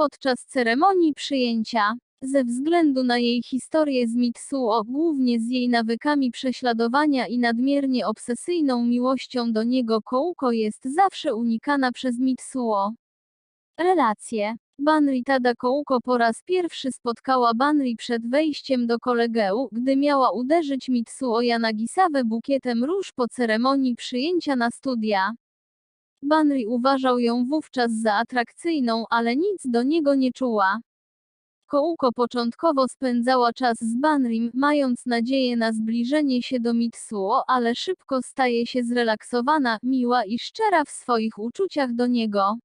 Podczas ceremonii przyjęcia, ze względu na jej historię z Mitsuo, głównie z jej nawykami prześladowania i nadmiernie obsesyjną miłością do niego Kouko jest zawsze unikana przez Mitsuo. Relacje. Banri Tada Kouko po raz pierwszy spotkała Banri przed wejściem do kolegeu, gdy miała uderzyć Mitsuo Yanagisawę bukietem róż po ceremonii przyjęcia na studia. Banri uważał ją wówczas za atrakcyjną, ale nic do niego nie czuła. Kouko początkowo spędzała czas z Banrim, mając nadzieję na zbliżenie się do Mitsuo, ale szybko staje się zrelaksowana, miła i szczera w swoich uczuciach do niego.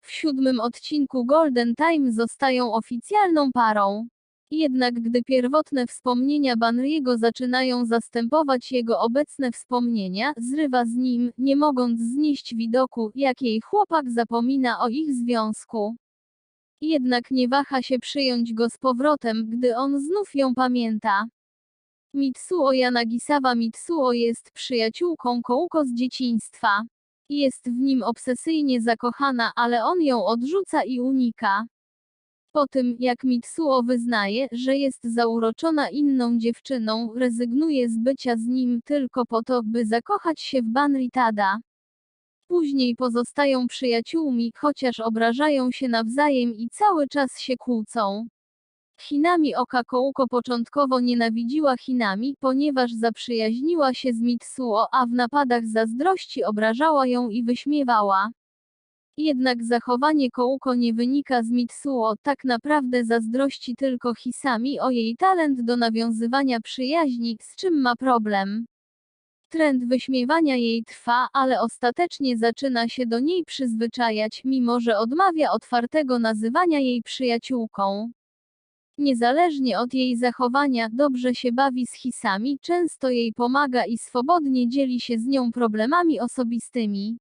W siódmym odcinku Golden Time zostają oficjalną parą. Jednak gdy pierwotne wspomnienia Banriego zaczynają zastępować jego obecne wspomnienia, zrywa z nim, nie mogąc znieść widoku, jak jej chłopak zapomina o ich związku. Jednak nie waha się przyjąć go z powrotem, gdy on znów ją pamięta. Mitsuo Yanagisawa Mitsuo jest przyjaciółką Kouko z dzieciństwa. Jest w nim obsesyjnie zakochana, ale on ją odrzuca i unika. Po tym, jak Mitsuo wyznaje, że jest zauroczona inną dziewczyną, rezygnuje z bycia z nim tylko po to, by zakochać się w Banri Tada. Później pozostają przyjaciółmi, chociaż obrażają się nawzajem i cały czas się kłócą. Chinami Oka Kouko początkowo nienawidziła Chinami, ponieważ zaprzyjaźniła się z Mitsuo, a w napadach zazdrości obrażała ją i wyśmiewała. Jednak zachowanie Kouko nie wynika z Mitsuo, tak naprawdę zazdrości tylko Hisami o jej talent do nawiązywania przyjaźni, z czym ma problem. Trend wyśmiewania jej trwa, ale ostatecznie zaczyna się do niej przyzwyczajać, mimo że odmawia otwartego nazywania jej przyjaciółką. Niezależnie od jej zachowania, dobrze się bawi z Hisami, często jej pomaga i swobodnie dzieli się z nią problemami osobistymi.